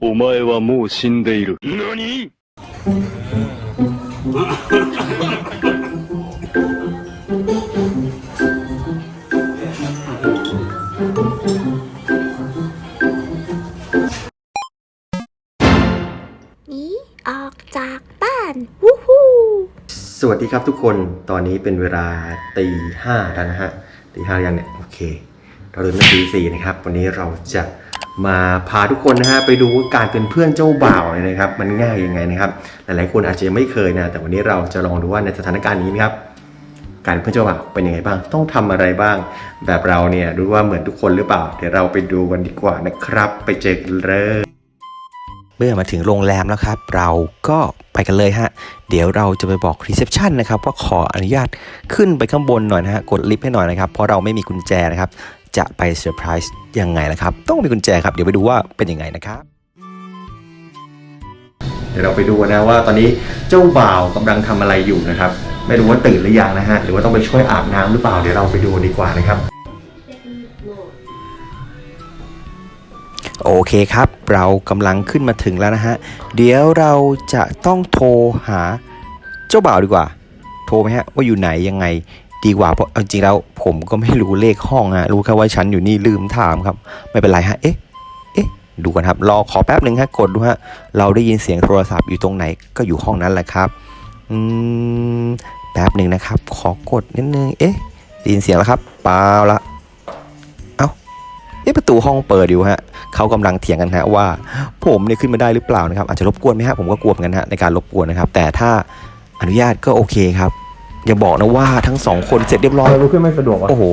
お前はもう死んでいる。何 หนีออกจากบ้าน วู้ฮู้ สวัสดีครับทุกคน ตอนนี้เป็นเวลาตีห้าแล้วนะฮะ ตีห้ายังเนี่ย โอเค เราเดินมาตีสี่นะครับ วันนี้เราจะ มาพาทุกคนนะฮะไปดูว่าการเป็นเพื่อนเจ้าบ่าวเนี่ยนะครับ มันง่ายยังไงนะครับ หลายๆคนอาจจะยังไม่เคยนะ แต่วันนี้เราจะลองดูว่าในสถานการณ์นี้นะครับ การเป็นเพื่อนเจ้าบ่าวเป็นยังไงบ้าง ต้องทำอะไรบ้าง แบบเราเนี่ยรู้ว่าเหมือนทุกคนหรือเปล่า เดี๋ยวเราไปดูกันดีกว่านะครับ ไปเจอกันเลยเมื่อมาถึงโรงแรมแล้วครับ เราก็ไปกันเลยฮะ เดี๋ยวเราจะไปบอกรีเซพชันนะครับว่าขออนุญาตขึ้นไปข้างบนหน่อยนะฮะ กดลิฟต์ให้หน่อยนะครับ เพราะเราไม่มีกุญแจนะครับ จะไปเซอร์ไพรส์ยังไงล่ะครับ ต้องมีกุญแจครับ เดี๋ยวไปดูว่าเป็นยังไงนะครับเดี๋ยวเราไปดูนะว่าตอนนี้เจ้าบ่าวกำลังทำอะไรอยู่นะครับ ไม่รู้ว่าตื่นหรือยังนะฮะหรือว่าต้องไปช่วยอาบน้ำหรือเปล่าเดี๋ยวเราไปดูดีกว่านะครับ โอเคครับ เรากำลังขึ้นมาถึงแล้วนะฮะเดี๋ยวเราจะต้องโทรหาเจ้าบ่าวดีกว่า โทรไหมฮะว่าอยู่ไหนยังไง ดีกว่าเพราะจริงๆแล้วผมก็ไม่รู้เลขห้องฮะรู้แค่ว่าฉันอยู่นี่ลืมถามครับ ไม่เป็นไรฮะเอ๊ะเอ๊ะดูกันครับรอขอแป๊บหนึ่งฮะกดดูฮะเราได้ยินเสียงโทรศัพท์อยู่ตรงไหนก็อยู่ห้องนั้นแหละครับอืมแป๊บหนึ่งนะครับ ขอกดนิดนึงเอ๊ะได้ยินเสียงแล้วครับเปล่าละเอ้าเอ๊ะประตูห้องเปิดอยู่ฮะเขากำลังเถียงกันฮะว่า ผมเนี่ยขึ้นมาได้หรือเปล่านะครับ อาจจะรบกวนไหมฮะผมก็กลัวเหมือนกันฮะในการรบกวนนะครับ แต่ถ้าอนุญาตก็โอเคครับ อย่าบอกนะว่าทั้งสองคนเสร็จเรียบร้อยรู้ขึ้นไม่สะดวกวะโอ้โห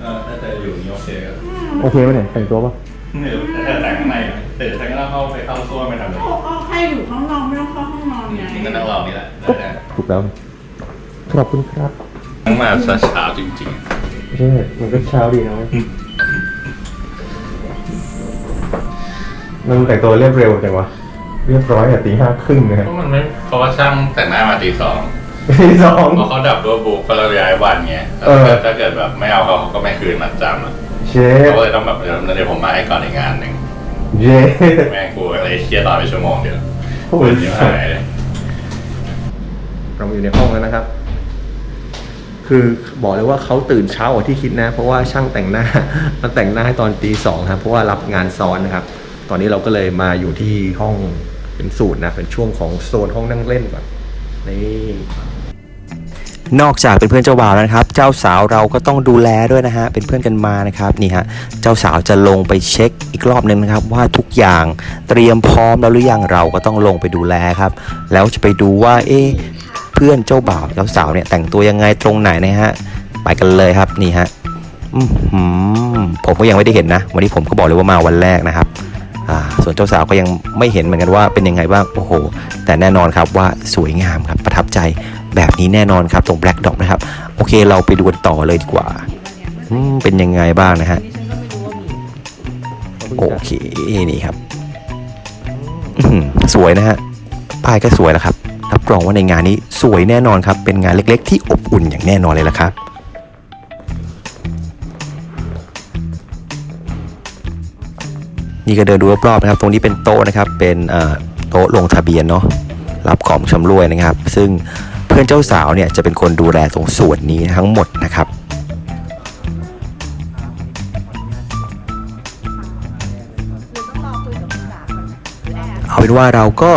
เออถ้าจะอยู่อย่างนี้โอเคครับโอเคไหมเนี่ยแต่งตัวปะไม่รู้ถ้าแต่งข้างในอะแต่ฉันก็ต้องเข้าไปเข้าซ่วมไปทำอะไรเขาก็ให้อยู่ข้างนอกไม่ต้องเข้าห้องนอนไงจริงก็นั่งรอนี่แหละได้แหละถูกแล้วขอบคุณครับทั้งมาเช้าจริงใช่มันก็เช้าดีนะเว้ยมันแต่งตัวเรียบเร็วจังวะ เรียบร้อยอะตีห้าครึ่งนะๆฮะเพราะมันไม่เพราะว่าช่างแต่งหน้ามาตีสองที่สอง เพราะเขาดับด้วยบุ๊กก็เลยย้ายวันไงเออถ้าเกิดแบบไม่เอาเขาเขาก็ไม่คืนมัดจำอะเชฟเขาก็เลยต้องแบบเดี๋ยวเดี๋ยวผมมาให้ก่อนอีกงานหนึ่งเย้แม่งกูอะไรเครียดรอไปชั่วโมงเดียวโอ้โหเดี๋ยวหายเลยเราอยู่ในห้องแล้วนะครับ คือบอกเลยว่าเขาตื่นเช้ากว่าที่คิดนะ เพราะว่าช่างแต่งหน้า มาแต่งหน้าให้ตอนตีสองครับเพราะว่ารับงานซ้อนนะครับ ตอนนี้เราก็เลยมาอยู่ที่ห้อง เป็นสูตรนะ เป็นช่วงของโซนห้องนั่งเล่นก่อนนี่นอกจากเป็นเพื่อนเจ้าบ่าวนะครับ เจ้าสาวเราก็ต้องดูแลด้วยนะฮะ เป็นเพื่อนกันมานะครับนี่ฮะ เจ้าสาวจะลงไปเช็คอีกรอบหนึ่งนะครับ ว่าทุกอย่างเตรียมพร้อมแล้วหรือยังเราก็ต้องลงไปดูแลครับ แล้วจะไปดูว่า เอ๊ะเพื่อนเจ้าบ่าวเจ้าสาวเนี่ยแต่งตัวยังไงตรงไหนนะฮะไปกันเลยครับนี่ฮะอื้อหือผมก็ยังไม่ได้เห็นนะ วันนี้ผมก็บอกเลยว่ามาวันแรกนะครับ ส่วนเจ้าสาวก็ยังไม่เห็นเหมือนกันว่าเป็นยังไงบ้างโอ้โห แต่แน่นอนครับว่าสวยงามครับประทับใจแบบนี้แน่นอนครับตรง Black Dog นะครับ โอเคเราไปดูกันต่อเลยดีกว่าเป็นยังไงบ้างนะฮะโอเคนี่ครับสวยนะฮะป้ายก็สวยแล้วครับรับรองว่าในงานนี้สวยแน่นอนครับ เป็นงานเล็ก ๆ ที่อบอุ่นอย่างแน่นอนเลยละครับ นี่ก็เดินดูรอบๆนะครับ ตรงนี้เป็นโต๊ะนะครับ เป็นโต๊ะลงทะเบียนเนาะ รับของชำร่วยนะครับ ซึ่งเพื่อนเจ้าสาวเนี่ยจะเป็นคนดูแลตรงส่วนนี้ทั้งหมดนะครับเอาเป็นว่าเราก็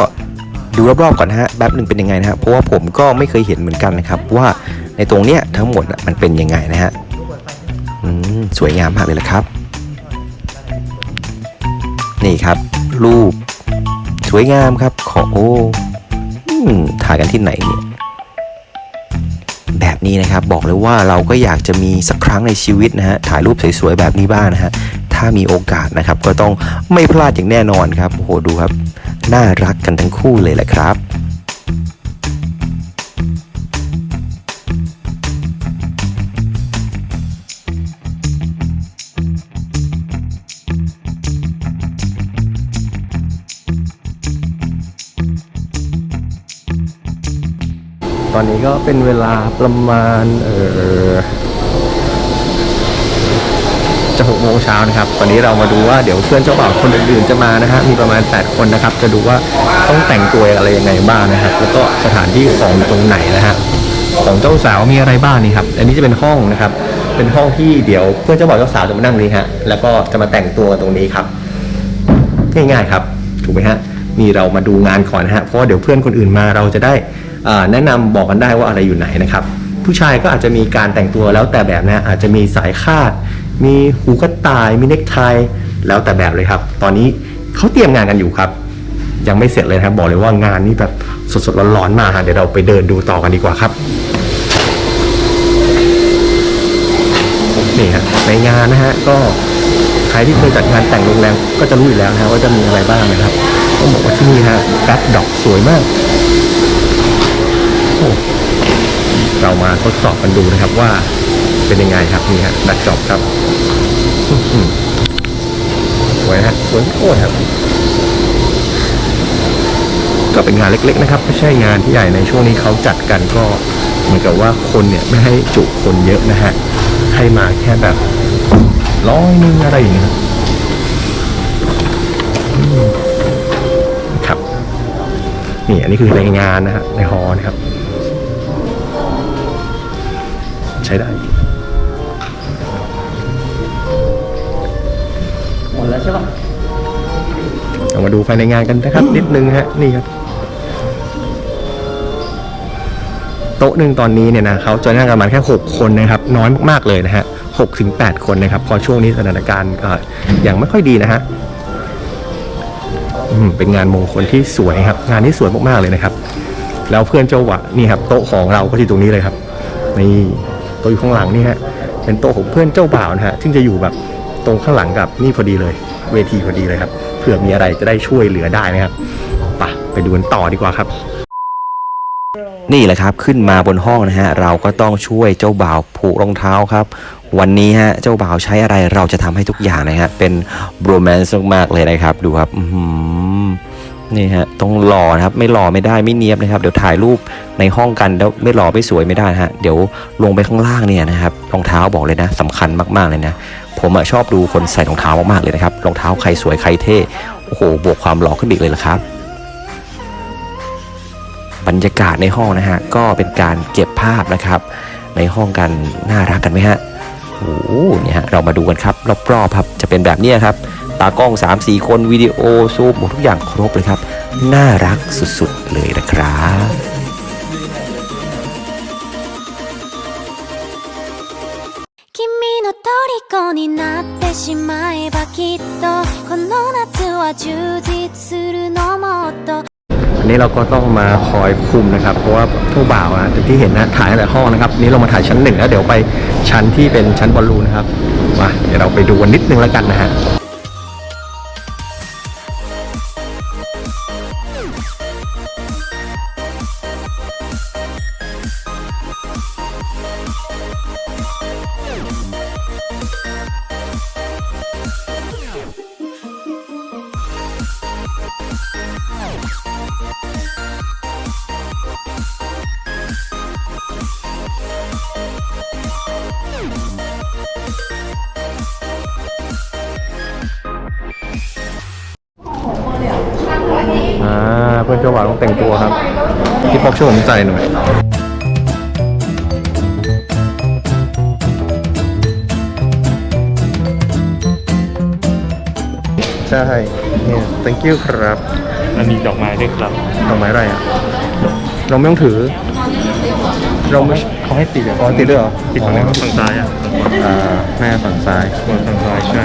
ดูรอบๆก่อนนะฮะแบบหนึ่งเป็นยังไงนะฮะเพราะว่าผมก็ไม่เคยเห็นเหมือนกันนะครับ ว่าในตรงเนี้ยทั้งหมดมันเป็นยังไงนะฮะอืมสวยงามมากเลยละครับ นี่ครับ รูป สวยงามครับ ขอโอ้อถ่ายกันที่ไหนเนี่ยแบบนี้นะครับบอกเลยว่าเราก็อยากจะมีสักครั้งในชีวิตนะฮะถ่ายรูปสวยๆแบบนี้บ้างนะฮะถ้ามีโอกาสนะครับ ก็ต้องไม่พลาดอย่างแน่นอนครับโหดูครับ น่ารักกันทั้งคู่เลยแหละครับ อนนี้ก็เป็นเวลาประมาณ เออจจะ6โมงเช้านะครับ ตอนนี้เรามาดูว่าเดี๋ยวเพื่อนเจ้าบ่าวคนอื่นๆจะมานะฮะ มีประมาณ 8 คนนะครับ จะดูว่าต้องแต่งตัวอะไรยังไงบ้างนะครับ แล้วก็สถานที่ของตรงไหนนะฮะ ของเจ้าสาวมีอะไรบ้างนี่ครับ อันนี้จะเป็นห้องนะครับ เป็นห้องที่เดี๋ยวเพื่อนเจ้าบ่าวเจ้าสาวจะมานั่งนี้ฮะ แล้วก็จะมาแต่งตัวตรงนี้ครับ ง่ายๆครับ ถูกไหมฮะ นี่เรามาดูงานก่อนนะฮะ เพราะว่าเดี๋ยวเพื่อนคนอื่นมาเราจะได้ แนะนำบอกกันได้ว่าอะไรอยู่ไหนนะครับ ผู้ชายก็อาจจะมีการแต่งตัวแล้วแต่แบบนะอาจจะมีสายคาด มีหูกระต่าย มีเนคไทแล้วแต่แบบเลยครับ ตอนนี้เขาเตรียมงานกันอยู่ครับ ยังไม่เสร็จเลยครับบอกเลยว่างานนี้แบบสดๆร้อนๆมาฮะเดี๋ยวเราไปเดินดูต่อกันดีกว่าครับนี่ฮะในงานนะฮะก็ใครที่เคยจัดงานแต่งโรงแรมก็จะรู้อยู่แล้วนะว่าจะมีอะไรบ้างนะครับต้องบอกว่าที่นี่ฮะแบ็คดอกสวยมาก เรามาทดสอบกันดูนะครับว่าเป็นยังไงครับนี่ฮะแบ็คดอกครับสวยฮะสวยโคตรครับ ก็เป็นงานเล็กๆนะครับ ไม่ใช่งานที่ใหญ่ในช่วงนี้เขาจัดกันก็เหมือนกับว่าคนเนี่ยไม่ให้จุคนเยอะนะฮะให้มาแค่แบบร้อยหนึงอะไรอย่างเงี้ยครับ นี่อันนี้คือในงานนะฮะในฮอร์นะครับ ช้ได้ หมดแล้วใช่ปะเรามาดูภายในงานกันนะครับ นิดนึงฮะนี่ครับ โต๊ะหนึ่งตอนนี้เนี่ยนะเขาจะนั่งกันประมาณแค่ 6 คนนะครับ น้อยมากๆเลยนะฮะหกถึงแปดคนนะครับ พอช่วงนี้สถานการณ์ก็อย่างไม่ค่อยดีนะฮะอืมเป็นงานมงคลที่สวยครับ งานนี้สวยมากๆเลยนะครับ แล้วเพื่อนเจ้าหวะนี่ครับ โต๊ะของเราก็ที่ตรงนี้เลยครับนี่ โต๊ะอยู่ข้างหลังนี่ฮะเป็นโต๊ะของเพื่อนเจ้าบ่าวนะฮะซึ่งจะอยู่แบบตรงข้างหลังกับนี่พอดีเลย เวทีพอดีเลยครับเผื่อมีอะไรจะได้ช่วยเหลือได้นะครับไปไปดูกันต่อดีกว่าครับ นี่แหละครับขึ้นมาบนห้องนะฮะเราก็ต้องช่วยเจ้าบ่าวผูกรองเท้าครับ วันนี้ฮะเจ้าบ่าวใช้อะไรเราจะทำให้ทุกอย่างนะฮะเป็นโรแมนต์มากๆเลยนะครับ ดูครับอื นี่ฮะต้องหล่อนะครับไม่หล่อไม่ได้ไม่เนียบนะครับ เดี๋ยวถ่ายรูปในห้องกันแล้วไม่หล่อไม่สวยไม่ได้ฮะเดี๋ยวลงไปข้างล่างเนี่ยนะครับรองเท้าบอกเลยนะสำคัญมากๆเลยนะ ผมชอบดูคนใส่รองเท้ามากๆเลยนะครับรองเท้าใครสวยใครเท่โอ้โหบวกความหล่อขึ้นอีกเลยละครับ บรรยากาศในห้องนะฮะก็เป็นการเก็บภาพนะครับ ในห้องกันน่ารักกันไหมฮะโอ้โหเนี่ยฮะเรามาดูกันครับรอบๆครับจะเป็นแบบนี้ครับ ตากล้อง 3-4 คนวิดีโอซูมหมดทุกอย่างครบเลยครับ น่ารักสุดๆเลยนะครับ 君の虜になってしまえばきっとこの夏は充実するのもっと อันนี้เราก็ต้องมาคอยคุมนะครับ เพราะว่าผู้บ่าวนะจากที่เห็นนะถ่ายตั้งแต่ห้องนะครับนี่เรามาถ่ายชั้นหนึ่งแล้วเดี๋ยวไปชั้นที่เป็นชั้นบอลลูนนะครับมาเดี๋ยวเราไปดูกันนิดนึงแล้วกันนะฮะ หน่อยใช่เนี่ย thank you ครับ มันมีดอกไม้ด้วยครับ ดอกไม้อะไรอะ เราไม่ต้องถือ เราไม่เขาให้ติดอะอ๋อติดด้วยเหรอติดตรงไหนครับฝั่งซ้ายอะอ่าแม่ฝั่งซ้ายฝั่งซ้ายใช่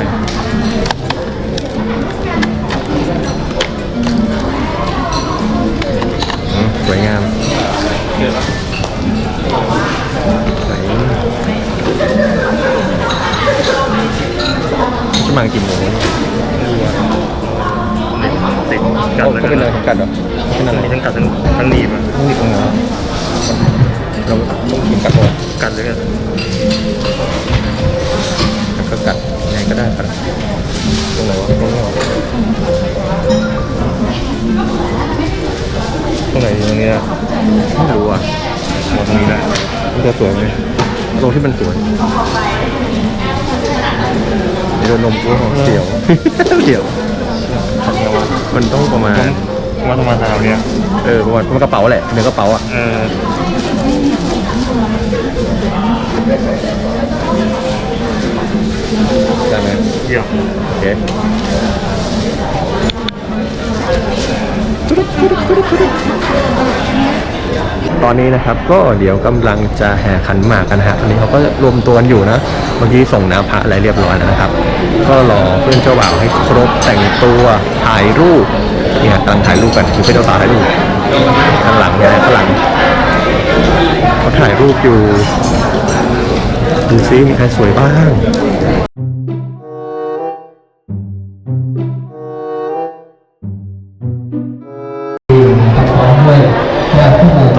อืมสวยงาม ไหนจะมากี่โมงติดกักัดนก็เป็นอะไรกัดเหรอเป็นอะไรมีทั้งกัดทั้งทั้งหนีบอะต้องมีตรงไหนวะเราต้องกินกัดตัวกัดเลยกันแล้วก็กัดยังไงก็ได้ครับตรงไหนวะตรงนี้วะ รงไหนตรงนี้ไม่รู้อะมองตรงนี้ได้จะสวยไหมตรงที่มันสวยโดนนมกูของเสียวเสียวมันต้องประมาณว่าประมาณเท่าเนี้ยเออประมาณมันกระเป๋าแหละเนื้อกระเป๋าอะได้ไหมเดี๋ยวโอเค ตอนนี้นะครับก็เดี๋ยวกำลังจะแห่ขันหมากกันฮะตอนนี้เขาก็รวมตัวกันอยู่นะเมื่อกี้ส่งน้ำพระอะไรเรียบร้อยนะครับ ก็รอเพื่อนเจ้าบ่าวให้ครบแต่งตัวถ่ายรูปเนี่ยกำลังถ่ายรูปกันคือเพื่อนเจ้าสาวถ่ายรูปข้างหลังเนี่ยข้างหลังเขาถ่ายรูปอยู่ดูซิมีใครสวยบ้าง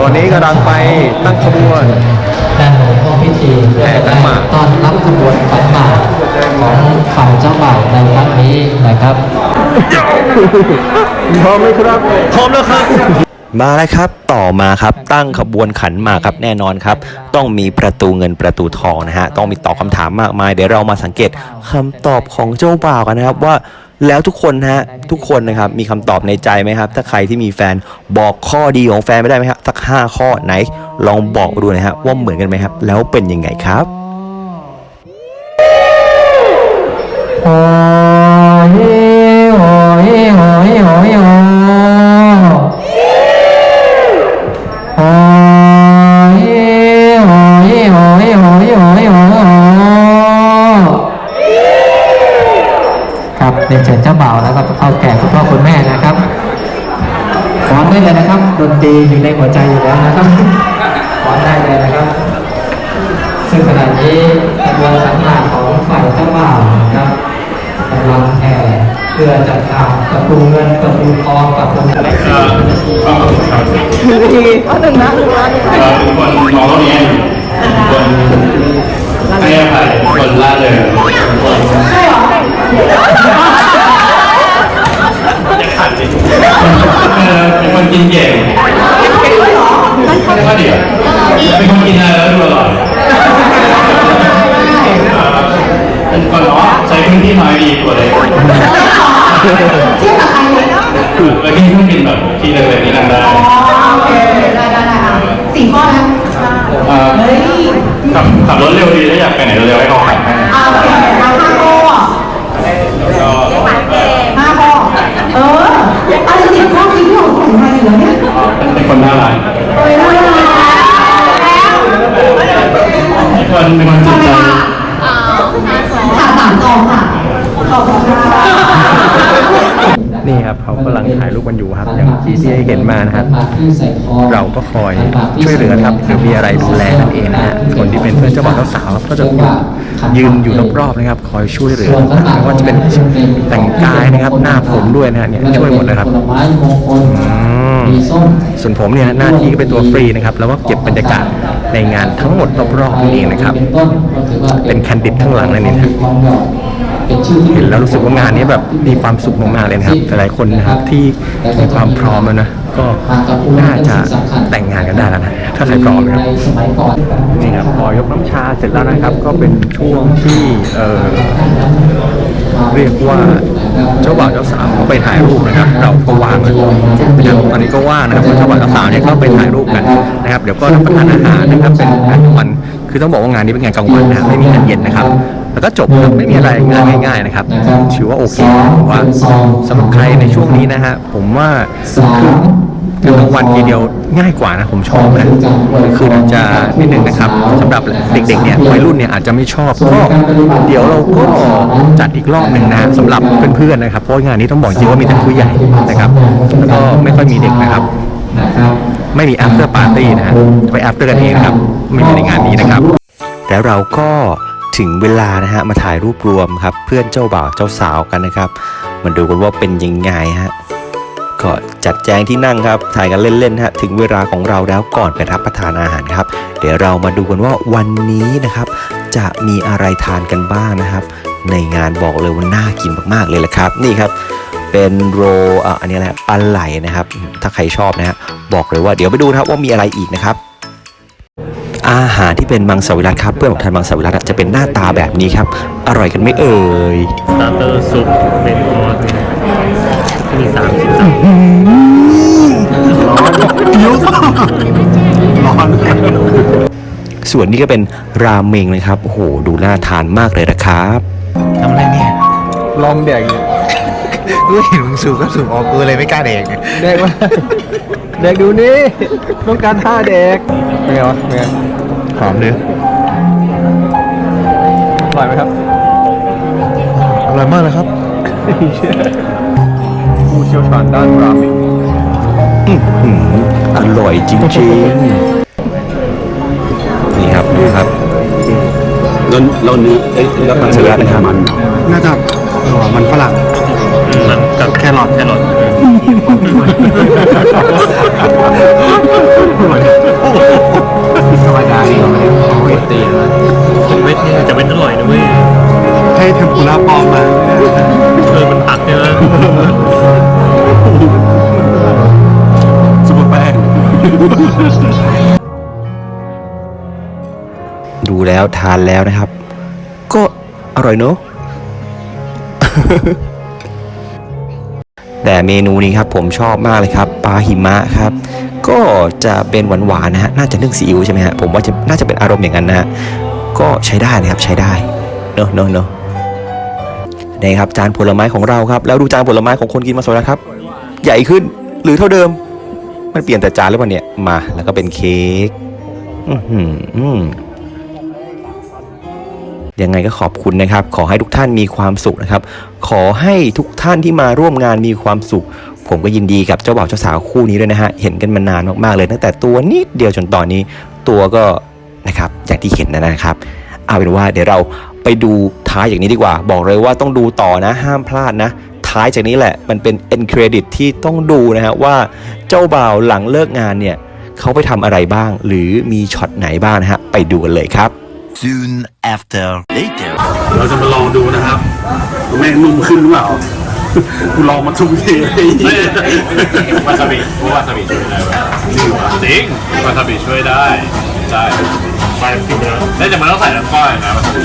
ันนี้กำลังไปตั้งขบวนการของพวกพิธีแห่ขันหมากตอนรับขบวนขันหมากของฝ่ายเจ้าบ่าวในครั้งนี้นะครับพร้อมไหมครับพร้อมแล้วครับมาแล้วครับต่อมาครับตั้งขบวนขันมาครับแน่นอนครับ ต้องมีประตูเงินประตูทองนะฮะต้องมีตอบคาถามมากมายเดี๋ยวเรามาสังเกตคำตอบของเจ้าบ่าวกันนะครับว่า แล้วทุกคนฮะทุกคนนะครับมีคำตอบในใจไหมครับ ถ้าใครที่มีแฟนบอกข้อดีของแฟนไม่ได้ไหมครับสักห้าข้อไหน ลองบอกดูนะฮะว่าเหมือนกันไหมครับ แล้วเป็นยังไงครับ เอาแก่คุณพ่อคุณแม่นะครับฟ้อนได้เลยนะครับ ดนตรีอยู่ในหัวใจอยู่แล้วนะครับฟ้อนได้เลยนะครับ ซึ่งขณะนี้ขบวนสังฆารของฝ่ายเจ้าบ่าวนะครับกำลังแห่เพื่อจะทำประตูเงินประตูทองประตูเอ่อความสุขครับเอ่อเป็นคนมองโลกนี้เป็นคนให้อภัยเป็นคนล่าเริงใช่หรออย่าขัดสิเออเป็น คนกินเก่งก็เดี๋ยวเป็นคนกินอะไรแล้วดูอร่อยเป็นคนเนาะใช้พื้นที่น้อยดีกว่าเลยเทียบกับใครเลยเนาะแล้วที่เครื่องบินแบบที่เลยแบบนี้นั่งได้ได้สี่ข้อนะขับขับรถเร็วดีถ้าอยากไปไหนเร็วๆให้เขาขับให้เอาโอเคเอาห้าข้อ แล้วก็เอ่อ ห้าข้อ เออเอาสิบข้อที่พี่ของผมมาอยู่เนี่ย เป็น คนน่ารักเออแล้วเป็นคนเป็นคนจิตใจค่ะสามกองค่ะขอบคุณค่ะนี่ครับเขากำลังถ่ายรูปกันอยู่ครับอย่างที่ที่ให้เห็นมานะครับ เราก็คอยช่วยเหลือครับหรือมีอะไรดูแลนั่นเองนะฮะคนที่เป็นเพื่อนเจ้าบ่าวเจ้าสาวก็จะยืนอยู่รอบๆนะครับ คอยช่วยเหลือไม่ว่าจะเป็นแต่งกายนะครับ หน้าผมด้วยนะฮะเนี่ยช่วยหมดเลยครับ ผลไม้มงคลอืมมีส้มส่วนผมเนี่ยหน้าที่ก็เป็นตัวฟรีนะครับแล้วก็เก็บบรรยากาศในงานทั้งหมดรอบๆนี่เองนะครับ เป็นต้นก็ถือว่าเป็นแคนดิดข้างหลังนั่นเองนะทองหยอดเป็นชื่อที่เห็นแล้วรู้สึกว่างานนี้แบบมีความสุขมากๆเลยนะครับ หลายๆคนนะครับที่มีความพร้อมแล้วนะก็น่าจะแต่งงานกันได้แล้วนะถ้าใครพร้อมนะครับในสมัยก่อนนี่ครับพอยกน้ำชาเสร็จแล้วนะครับ ก็เป็นช่วงที่เออเรียกว่า เจ้าบ่าวเจ้าสาวเขาไปถ่ายรูปนะครับ เราก็ว่างเลยนะครับตอนนี้ก็ว่างนะครับเพราะเจ้าบ่าวเจ้าสาวเนี่ยก็ไปถ่ายรูปกันนะครับ เดี๋ยวก็รับประทานอาหารนะครับเป็นงานกลางวันคือต้องบอกว่างานนี้เป็นงานกลางวันนะครับไม่มีงานเย็นนะครับแล้วก็จบครับไม่มีอะไรงานง่ายๆนะครับถือว่าโอเคผมว่าสำหรับใครในช่วงนี้นะฮะผมว่าคือ คือกลางวันทีเดียวง่ายกว่านะผมชอบนะคือมันจะนิดนึงนะครับสำหรับเด็กๆเนี่ยวัยรุ่นเนี่ยอาจจะไม่ชอบก็เดี๋ยวเราก็จัดอีกรอบหนึ่งนะสำหรับเพื่อนๆนะครับเพราะงานนี้ต้องบอกจริงว่ามีแต่ผู้ใหญ่นะครับแล้วก็ไม่ค่อยมีเด็กนะครับนะครับไม่มี after party นะฮะไป after กันเองนะครับ ไม่มีในงานนี้นะครับ แล้วเราก็ถึงเวลานะฮะมาถ่ายรูปรวมครับ เพื่อนเจ้าบ่าวเจ้าสาวกันนะครับ มาดูกันว่าเป็นยังไงฮะ ก็จัดแจงที่นั่งครับถ่ายกันเล่นๆฮะถึงเวลาของเราแล้วก่อนไปรับประทานอาหารครับ เดี๋ยวเรามาดูกันว่าวันนี้นะครับ จะมีอะไรทานกันบ้างนะครับ ในงานบอกเลยว่าน่ากินมากๆเลยแหละครับ นี่ครับเป็นโรอะอันนี้แหละปลาไหลนะครับ ถ้าใครชอบนะฮะบอกเลยว่าเดี๋ยวไปดูนะครับว่ามีอะไรอีกนะครับอาหารที่เป็นมังสวิรัตครับเพื่อนบอกทานมังสวิรัตจะเป็นหน้าตาแบบนี้ครับ อร่อยกันไม่เอ่ยสตาร์เตอร์ซุปเป็นคอร์ส มีสามสิบสามส่วนนี้ก็เป็นราเมงนะครับ โอ้โห ดูน่าทานมากเลยนะครับทำอะไรเนี่ยลองแดกเลยกูเห็นมึงสูบก็สูบออกกูเลยไม่กล้าแดกเนี่ยแดกมาแดกดูนี่ต้องการท่าแดกเป็นไงวะเป็นไงหอมเนื้ออร่อยไหมครับอร่อยมากเลยครับ ผู้เชี่ยวชาญด้านราเมงอืมอร่อยจริงๆ นี่ครับดูครับ แล้วแล้วนี้เอ้ยแล้วมังสวิรัตินะครับ มันน่าจะเออมันฝรั่งมันกับแครอทแครอทธรรมดานี่ไม่ได้เอาไว้ตีนะเวทเนี่ยจะเวทอร่อยนะเว้ยให้เทมปุระปลอมมา เออมันผักใช่ไหม สมุนแป้ง ดูแล้วทานแล้วนะครับ ก็อร่อยเนอะ แต่เมนูนี้ครับผมชอบมากเลยครับปลาหิมะครับ ก็จะเป็นหวานๆนะฮะน่าจะนึ่งซีอิ๊วใช่ไหมฮะผมว่าจะน่าจะเป็นอารมณ์อย่างนั้นนะฮะก็ใช้ได้นะครับใช้ได้เนอะเนอะเนอะนี่ครับจานผลไม้ของเราครับ แล้วดูจานผลไม้ของคนกินมาสดนะครับ ใหญ่ขึ้น หรือเท่าเดิม มันเปลี่ยนแต่จานหรือเปล่าเนี่ยมาแล้วก็เป็นเค้กอือหือยังไงก็ขอบคุณนะครับ ขอให้ทุกท่านมีความสุขนะครับ ขอให้ทุกท่านที่มาร่วมงานมีความสุข ผมก็ยินดีกับเจ้าบ่าวเจ้าสาวคู่นี้ด้วยนะฮะ เห็นกันมานานมากๆเลยตั้งแต่ตัวนิดเดียวจนตอนนี้ ตัวก็นะครับอย่างที่เห็นนะนะครับ เอาเป็นว่าเดี๋ยวเราไปดูท้ายอย่างนี้ดีกว่า บอกเลยว่าต้องดูต่อนะ ห้ามพลาดนะ ท้ายจากนี้แหละ มันเป็น end credit ที่ต้องดูนะฮะว่าเจ้าบ่าวหลังเลิกงานเนี่ยเขาไปทำอะไรบ้าง หรือมีช็อตไหนบ้างนะฮะ ไปดูกันเลยครับ Soon after later. เราจะมาลองดูนะครับแม่งนุ่มขึ้นหรือเปล่ากูลองมาทุกทีวาซาบิเพราะวาซาบิช่วยได้จริงวาซาบิช่วยได้ใช่ไปกินแล้วแต่มันต้องใส่น้ำก้อยนะวาซาบิ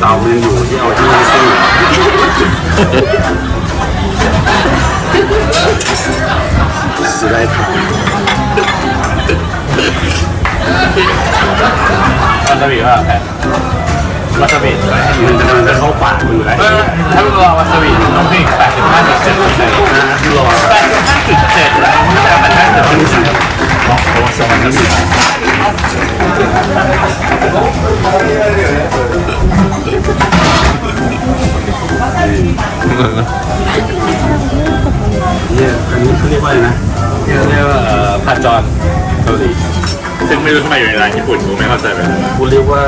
เตามันอยู่ที่เอาที่ไม่ซื้อจะได้ทำวาซาบิว่าแพทวาซาบิมันจะมันจะเข้าปากมือไรถ้าเราวาซาบิต้องพิงแปดสิบห้าจุดเจ็ดเลยนะรอแปดสิบห้าจุดเจ็ดแล้วมันจะแปดสิบห้าจุดเจ็ด เนี่ยอันนี้เขาเรียกว่าอะไรนะเรียกว่าผัดจอนเกาหลีซึ่งไม่รู้ทำไมอยู่ในร้านญี่ปุ่นกูไม่เข้าใจแบบกูเรียกว่า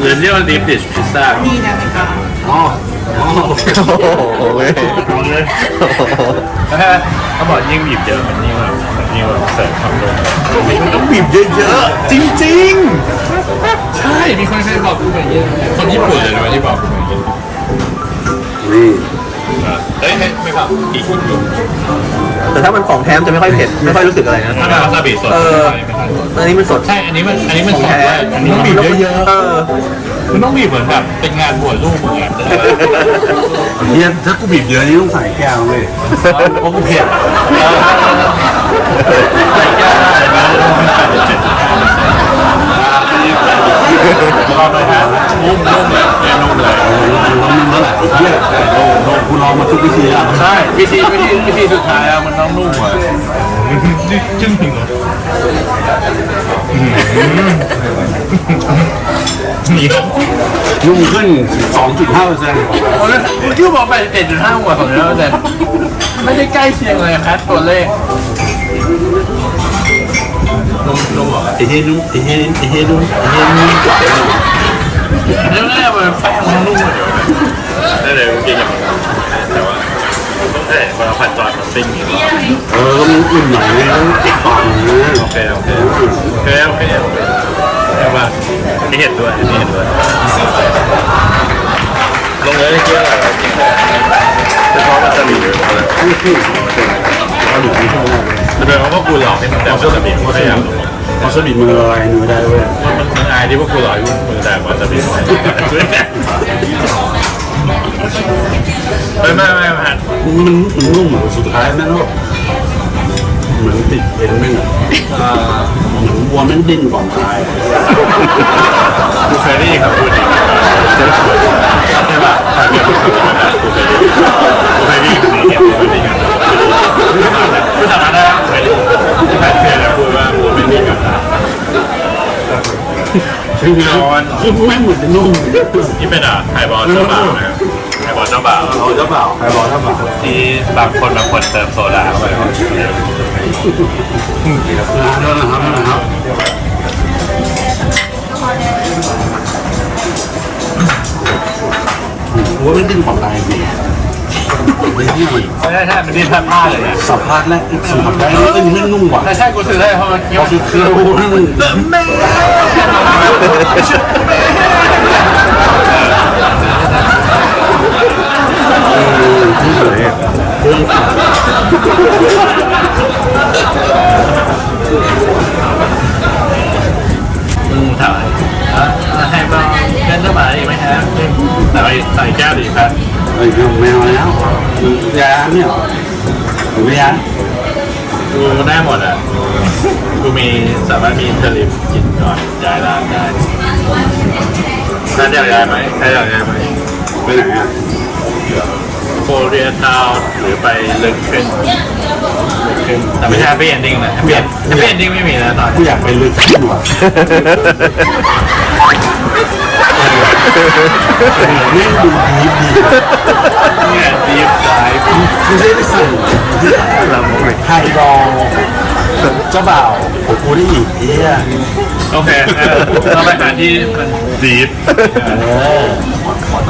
หรือเรียกว่าดิฟดิชพิซซ่านี่นะไหมคะอ๋อ อ๋อโอเคเอาเลยเขาบอกยิ่งบีบเยอะมันยิ่งแบบมันยิ่งแบบเสริมความโดนมันต้องบีบเยอะๆจริงๆ ใช่มีคนเคยบอกกูแบบนี้คนญี่ปุ่นเลยนะที่บอกกูแบบนี้รูเฮ้ยไม่ครับอีกคนหนึ่ง แต่ถ้ามันของแท้มจะไม่ค่อยเผ็ดไม่ค่อยรู้สึกอะไรนะ ถ้าเป็นวาซาบิสดเออ อันนี้มันสด ใช่ อันนี้มัน อันนี้มันของสดแท้ด้วยอันนี้มันบีบเยอะเออๆมันต้องบีบเหมือนแบบเป็นงานบวชลูกมึงอะเนี่ยถ้ากูบีบเยอะนี่ต้องใส่แก้วเลยเพราะกูเผ็ดใส่แก้ว โหกูลองมาทุกวิธีแล้วใช่วิธีวิธีวิธีสุดท้ายอะมันต้องนุ่มอะจึ้งถึงเหรอนี่ครับยุ่งขึ้น 2.5เปอร์เซ็นต์โอ้ยเมื่อกี้บอกไปเจ็ดจุดห้าหัวของเราแต่ไม่ได้ใกล้เคียงเลยครับตัวเลขนุ่มนุ่มเหรอไอ้เหี้ยนุ่มไอ้เหี้ยไอ้เหี้ยนุ่มไอ้เหี้ยนุ่มกว่าเรื่องแรกมันแป้งมันนุ่มกว่าเดี๋ยวได้เลยเมื่อกี้ยังแต่ว่าต้อง แต่เวลาผัดจอดมันติ้งอย่างนี้เออก็มึงอุ่นหน่อยนะติดปากนะโอเคโอเคโอเคโอเคโอเคใช่ป่ะอันนี้เห็นด้วยอันนี้เห็นด้วยลงเลยเมื่อกี้อะไรจริงๆจะเพราะมันจะมีอยู่อะไรนี่คือเอาหนูไม่ชอบมากเลยจะเป็นเพราะว่ากูหลอกให้มันแต่เชื่อสมิธกูพยายามวาซาบิมืออะไรมือได้เว้ยมันมันอายที่พวกกูหล่ออยู่มือแต่วาซาบิไม่ ไม่ไม่ไม่มันมันนุ่มอะสุดท้ายแม่งก็เหมือนติดเอ็นแม่งอะเหมือนวัวแม่งดิ้นก่อนตายกูเคยได้ยินคำพูดนี้ใช่ป่ะกูเคยได้ยินกูเคยได้ยินนี้กูเคยได้ยินกูสามารถได้เคยได้ยินใครเคยพูดว่ากูไม่มีกับคือคือแม่งเหมือนจะนุ่ม นี่เป็นอะไฮบอลเจ้าบ่าวนะครับ ไฮบอลเจ้าบ่าวเราจะเปล่าใครบอกถ้าเปล่าที่บางคนบางคนเติมโซดาเข้าไปนั่นนะครับนั่นนะครับวัวแม่งดิ้นก่อนตายจริงไอ้เนี่ยมันใช่ใช่มันดิ้นพลาดพลาดเลยนะสัมผัสแรกสัมผัสได้แล้วเอ็นแม่งนุ่มกว่าใช่ใช่กูซื้อได้เพราะมันเคี้ยวพอคือ เคี้ยวแม่งอืมถามให้บ้างเล่นเจ้าบ่าวอีไหมฮะแต่ไปใส่แก้วดีครับเอ้ยแมวแล้วยาเนี่ยหรือไม่ยากูได้หมดอะกูมีสามารถมีเทลิฟกินก่อนย้ายร้านได้ท่าอยากย้ายไหมใครอยากย้ายไหมไปไหนอะ โคเรียทาวหรือไปลึกขึ้นลึกขึ้นแต่ไม่ใช่แฮปปี้เอนดิ้งนะแฮปปี้แฮปปี้เอนดิ้งไม่มีนะตอนกูอยากไปลึกขึ้นว่ะแม่งดูดีดีเนี่ยดีฟไดฟ์กูได้ไปสั่งไฮบอลเจ้าบ่าวของกูได้อีกเฮีย โอเคเออเราไปหาที่มันดีฟเออ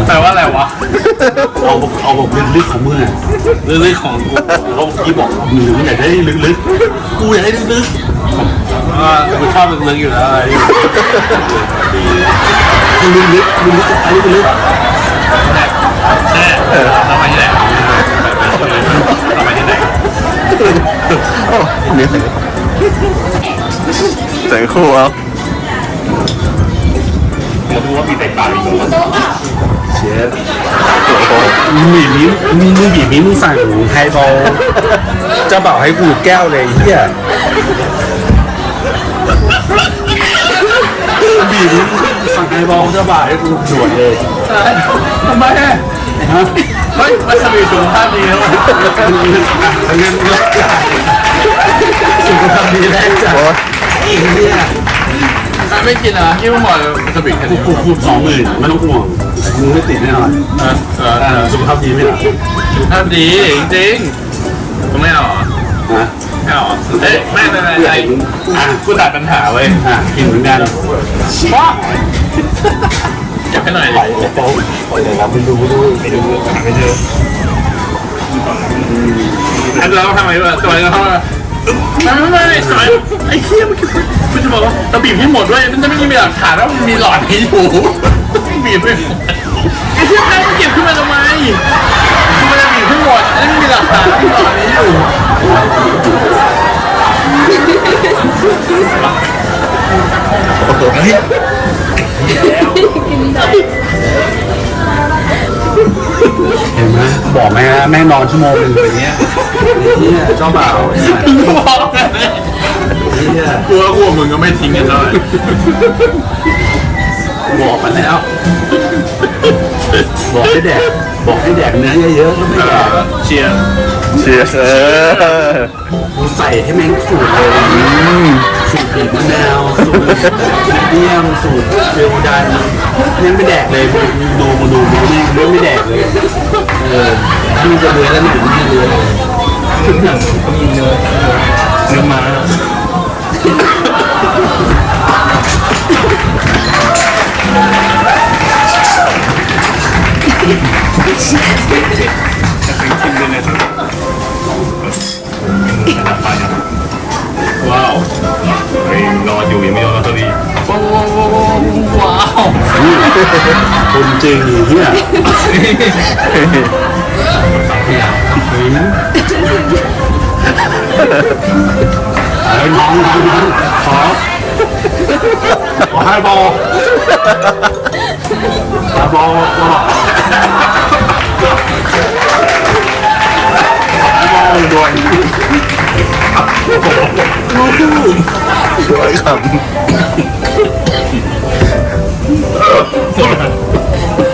แปลว่าอะไรวะเอาเอาแบบลึกๆของมึงอะลึกๆของกูเราเมื่อกี้บอกมึงอยากได้ลึกๆกูอยากได้ลึกอ่ากูชอบลึกๆอยู่แล้วอะไรอยู่ๆกูลึกๆลึกๆจะไปลึกแน่เราไปที่ไหนเราไปที่ไหนเนี่ยแสงคู่เอาเรา ดูว่ามีแตกต่างอีกเชฟมึงบีบนิ้วมึงบีบนิ้วมึงสั่งไฮบอลจ้าบ่าวให้กูแก้วเลยเฮียบีบนิ้วสั่งไฮบอลจ้าบ่าวให้กูด่วนเลยทำไมฮะฮะเฮ้ยมาสวีสุขภาพดีแล้วเงินกจ่ายสุขภาพดีแรกจ่ายไอ้เหี้ย ไม่กินอะที่มึงบอกสวีแค่กูนี้กูคูสองหมื่นไม่ต้องห่วงมึงไม่ติดแน่นอนเออเอออ่าสุขภาพดีไหมล่ะสุขภาพดีจริงๆมึงไม่เอาเหรอฮะไม่เอาเหรอเอ้ยไม่ไม่ไม่ไอ้อะกูตัดปัญหาเว้ยอะกินเหมือนกันว้าอยากให้หน่อยดิ ไปโป๊ะไปเลยครับไปดูด้วยไปดูไปดูอันเราทำไมวะตัวเรา ทำไมไม่ไม่ไม่สายไอ้เคี้ยมันมันจะบอกว่าเราบีบให้หมดด้วยมันจะไม่มีหลักฐานว่ามันมีหลอดนี้อยู่บีบไม่หมดไอ้เคี้ยใครมันเก็บขึ้นมาทำไมคือมันจะบีบให้หมดแล้วมันมีหลักฐานว่ามีหลอดนี้อยู่ เห็นไหมบอกไหมฮะแม่งนอนชั่วโมงหนึงอย่างเงี้ยเนี่ยเจ้าบ่าวเนี่ยกูบอกเลยเนี่ยกูว่ากูกับมึงก็ไม่ทิ้งกันเท่าไหร่บอกมาแล้ว บอกให้แดกบอกให้แดกเนื้อเยอะๆก็ไม่แดกเชียร์เชียร์เออกูใส่ให้แม่งสูตรเลยสูตร บีบมะนาวสูตรเดียมสูตรเบลดันยังไม่แดกเลยมึงดูมาดูดูแม่งเนื้อไม่แดกเลยเออถ้ามันจะเลือแล้วเนี่ยมันจะเลือเลยเนื้อมาว้าว เฮ้ยนอนอยู่ยังไม่ยอมนอนตัวดีว้าวว้าวคนจริงเฮียเฮ้ยน้องน้องน้องขอขอให้บอลไฮบอลบอลไฮบอลด่ว นด้วยคำ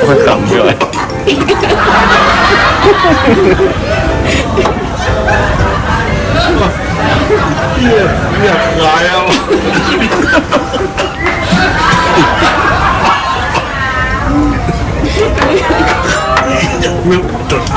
มันขำด้วยเรียบเรียบร้อยแล้วมึงจดไป